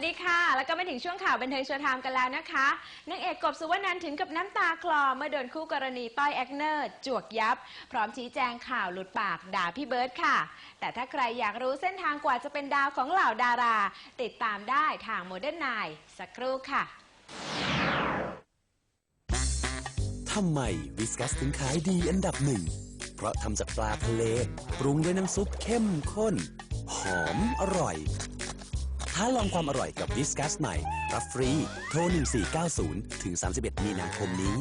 วัสดีค่ะ แล้วก็มาถึงช่วงข่าวบันเทิงชว์ไทม์กันแล้วนะคะนางเอกกบสุวรรณันถึงกับน้ำตาคลอเมื่อโดนคู่กรณีต้อยแอกเนอร์จวกยับ พร้อมชี้แจงข่าวหลุดปากด่าพี่เบิร์ดค่ะ แต่ถ้าใครอยากรู้เส้นทางกว่าจะเป็นดาวของเหล่าดารา ติดตามได้ทางโมเดิร์นไนสักครู่ค่ะทำไมวิสกัสถึงขายดีอันดับหนึ่ง เพราะทำจากปลาทะเล ปรุงด้วยน้ำซุปเข้มข้น หอมอร่อย ท้าลองความอร่อยกับวิสกัสใหม่ รับฟรี โทร 1490 ถึง 31 มีนาคมนี้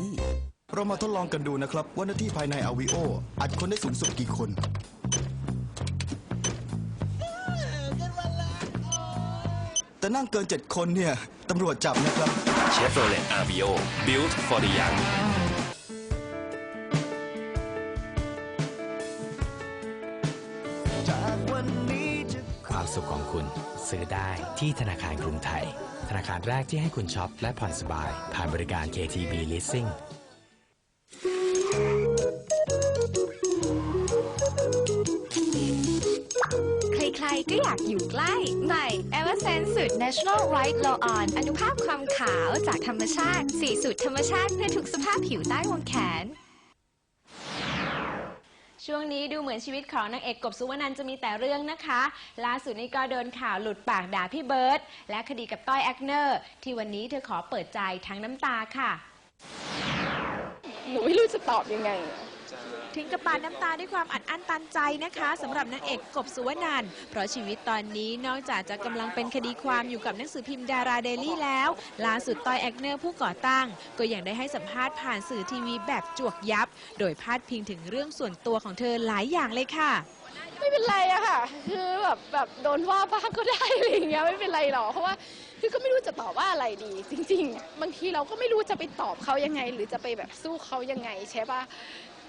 เรามาทดลองกันดูนะครับ ว่าหน้าที่ภายในอ v วิโออัดคนได้สูงสุดกี่คน แต่นั่งเกิน 7 คนเนี่ย ตำรวจจับนะครับ Chevrolet Aveo Built for the Young ความสุขของคุณ ซื้อได้ที่ธนาคารกรุงไทย ธนาคารแรกที่ให้คุณช็อปและผ่อนสบาย ผ่านบริการ KTB Leasing ใครๆ ก็อยากอยู่ใกล้ ใหม่ e v e r s e n s e สูตร Natural White Low On อนุภาพความขาวจากธรรมชาติ สีสูตรธรรมชาติเพื่อทุกสภาพผิวใต้วงแขน ช่วงนี้ดูเหมือนชีวิตของนางเอกกบสุวรรณันจะมีแต่เรื่องนะคะ ล่าสุดนี้ก็โดนข่าวหลุดปากด่าพี่เบิร์ตและคดีกับต้อยแอคเนอร์ ที่วันนี้เธอขอเปิดใจทั้งน้ำตาค่ะ หนูไม่รู้จะตอบยังไง ถึงกับปาดน้ำตาด้วยความอัดอั้นตันใจนะคะสำหรับนางเอกกบสุวรรณันท์เพราะชีวิตตอนนี้นอกจากจะกำลังเป็นคดีความอยู่กับหนังสือพิมพ์ดาราเดลี่แล้วล่าสุดต้อยแอกเนอร์ผู้ก่อตั้ง ก็ยังได้ให้สัมภาษณ์ผ่านสื่อทีวีแบบจวกยับ โดยพาดพิงถึงเรื่องส่วนตัวของเธอหลายอย่างเลยค่ะ ไม่เป็นไรอะค่ะ คือแบบแบบโดนว่าบ้างก็ได้อะไรอย่างเงี้ยไม่เป็นไรหรอกเพราะว่าคือก็ไม่รู้จะตอบว่าอะไรดี จริงๆอะบางทีเราก็ไม่รู้จะไปตอบเขายังไง หรือจะไปแบบสู้เขายังไงใช่ปะ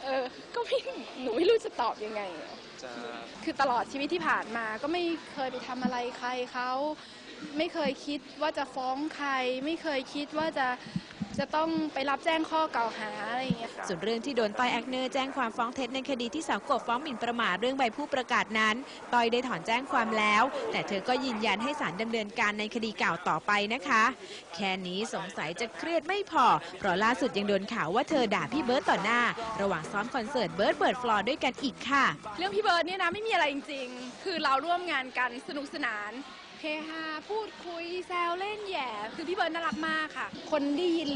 เออก็ไม่หนูไม่รู้จะตอบยังไงอะคือตลอดชีวิตที่ผ่านมาก็ไม่เคยไปทำอะไรใครเขา ไม่เคยคิดว่าจะฟ้องใคร ไม่เคยคิดว่าจะจะต้องไปรับแจ้งข้อกล่าวหาอะไรอย่างเงี้ยค่ะส่วนเรื่องที่โดนต้อยแอกเนอร์แจ้งความฟ้องเท็จในคดีที่สาวกบฟ้องหมิ่นประมาทเรื่องใบผู้ประกาศนั้นต้อยได้ถอนแจ้งความแล้ว แต่เธอก็ยืนยันให้ศาลดำเนินการในคดีเก่าต่อไปนะคะ แค่นี้สงสัยจะเครียดไม่พอ เพราะล่าสุดยังโดนข่าวว่าเธอด่าพี่เบิร์ตต่อหน้า ระหว่างซ้อมคอนเสิร์ตเบิร์ดเบิร์ดฟลอร์ด้วยกันอีกค่ะ เรื่องพี่เบิร์ดเนี่ยนะไม่มีอะไรจริง ๆ คือเราร่วมงานกันสนุกสนาน เฮฮาพูดคุยแซวเล่นแหย่คือพี่เบิร์ดน่ารักมากค่ะ คนได้ยิน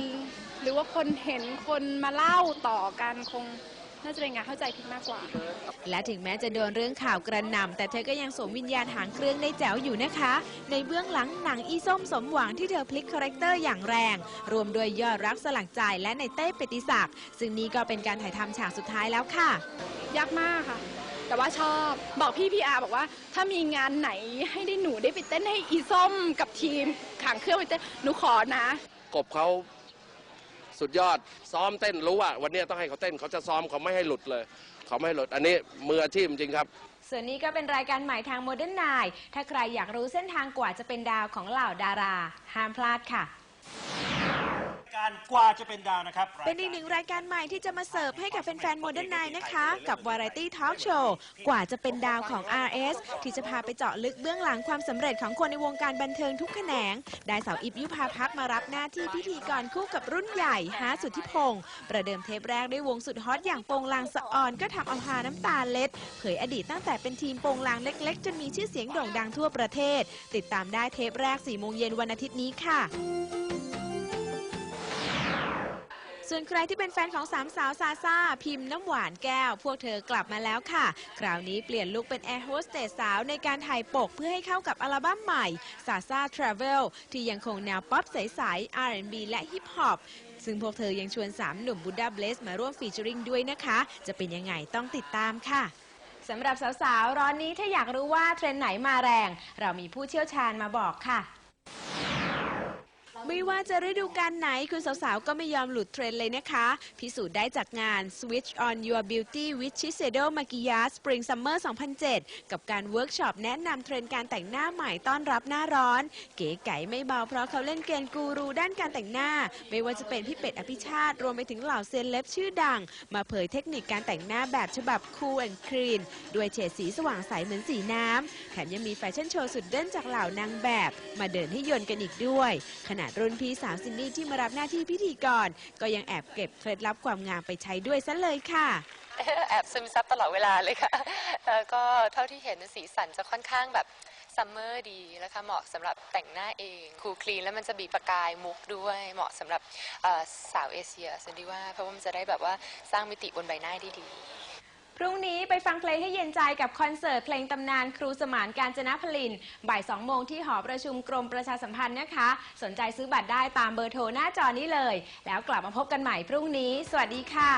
หรือว่าคนเห็นคนมาเล่าต่อกันคงน่าจะเป็นงานเข้าใจผิดมากกว่า และถึงแม้จะโดนเรื่องข่าวกระหน่ำแต่เธอก็ยังสวมวิญญาณหางเครื่องได้แจ๋วอยู่นะคะ ในเบื้องหลังหนังอีส้มสมหวังที่เธอพลิกคาแรคเตอร์อย่างแรง รวมด้วยยอดรักสลักใจและในเต้เปติศักดิ์ซึ่งนี่ก็เป็นการถ่ายทำฉากสุดท้ายแล้วค่ะ ยากมากค่ะ แต่ว่าชอบบอกพี่พีอาบอกว่า ถ้ามีงานไหนให้ได้หนูได้ไปเต้นให้อีส้มกับทีมขางเครื่องไปเต้นหนูขอนะ กบเขาสุดยอดซ้อมเต้นรู้ว่า วันนี้ต้องให้เขาเต้นเขาจะซ้อมเขาไม่ให้หลุดเลย เขาไม่ให้หลุดอันนี้มืออาชีพจริงครับ ส่วนนี้ก็เป็นรายการใหม่ทาง Modern n i ถ้าใครอยากรู้เส้นทางกว่าจะเป็นดาวของเหล่าดารา ห้ามพลาดค่ะ การกว่าจะเป็นดาวนะครับเป็นอีกหนึ่งรายการใหม่ที่จะมาเสิร์ฟให้กับแฟนๆ Modern Night นะคะ กับ Variety Talk Show กว่าจะเป็นดาวของ RS ที่จะพาไปเจาะลึกเบื้องหลังความสำเร็จของคนในวงการบันเทิงทุกแขนง ได้สาวอิฟยุพาพักมารับหน้าที่พิธีกรคู่กับรุ่นใหญ่ฮาสุทธิพงศ์ประเดิมเทปแรกด้วยวงสุดฮอตอย่างโปงลางสะออนก็ทำเอาฮาน้ำตาเล็ด เผยอดีตตั้งแต่เป็นทีมโปงลางเล็กๆจนมีชื่อเสียงโด่งดังทั่วประเทศ ติดตามได้เทปแรก4โมงเย็นวันอาทิตย์นี้ค่ะ ส่วนใครที่เป็นแฟนของสามสาวซาซาพิมพ์น้ำหวานแก้ว พวกเธอกลับมาแล้วค่ะ คราวนี้เปลี่ยนลุคเป็นแอร์โฮสเตสสาวในการถ่ายปกเพื่อให้เข้ากับอัลบั้มใหม่ซาซาทราเวลที่ยังคงแนวป๊อปใสๆ R&B และฮิปฮอปซึ่งพวกเธอยังชวน 3 หนุ่มบูดาเบลสมาร่วมฟีเจอริงด้วยนะคะ จะเป็นยังไงต้องติดตามค่ะสำหรับสาวๆ ร้อนนี้ถ้าอยากรู้ว่าเทรนด์ไหนมาแรง เรามีผู้เชี่ยวชาญมาบอกค่ะ ไม่ว่าจะฤดูกาลไหนคุณสาวๆ ก็ไม่ยอมหลุดเทรนด์เลยนะคะ พิสูจน์ได้จากงาน Switch on Your Beauty with Shiseido Maquillage Spring Summer 2007 กับการเวิร์กช็อปแนะนำเทรนด์การแต่งหน้าใหม่ต้อนรับหน้าร้อน เก๋ไก๋ไม่เบาเพราะเขาเล่นเกณฑ์กูรูด้านการแต่งหน้า ไม่ว่าจะเป็นพี่เป็ดอภิชาติ รวมไปถึงเหล่าเซเลบชื่อดัง มาเผยเทคนิคการแต่งหน้าแบบฉบับ Cool and Clean ด้วยเฉดสีสว่างใสเหมือนสีน้ำแถมยังมีแฟชั่นโชว์สุดเด่นจากเหล่านางแบบ มาเดินให้ยนต์กันอีกด้วยขนาดรุ่นพี่สาวซินดี้ที่มารับหน้าที่พิธีกร ก็ยังแอบเก็บเคล็ดลับความงามไปใช้ด้วยซะเลยค่ะ แอบซึมซับตลอดเวลาเลยค่ะแล้วก็เท่าที่เห็นสีสันจะค่อนข้างแบบซัมเมอร์ดีนะคะเหมาะสำหรับแต่งหน้าเองคูลคลีนแล้วมันจะบีบประกายมุกด้วยเหมาะสำหรับสาวเอเชียสันดีว่าเพราะว่ามันจะได้แบบว่าสร้างมิติบนใบหน้าได้ดี พรุ่งนี้ไปฟังเพลงให้เย็นใจกับคอนเสิร์ตเพลงตำนานครูสมานการจนพลิน บ่าย2โมงที่หอประชุมกรมประชาสัมพันธ์นะคะ สนใจซื้อบัตรได้ตามเบอร์โทรหน้าจอนี้เลย แล้วกลับมาพบกันใหม่พรุ่งนี้ สวัสดีค่ะ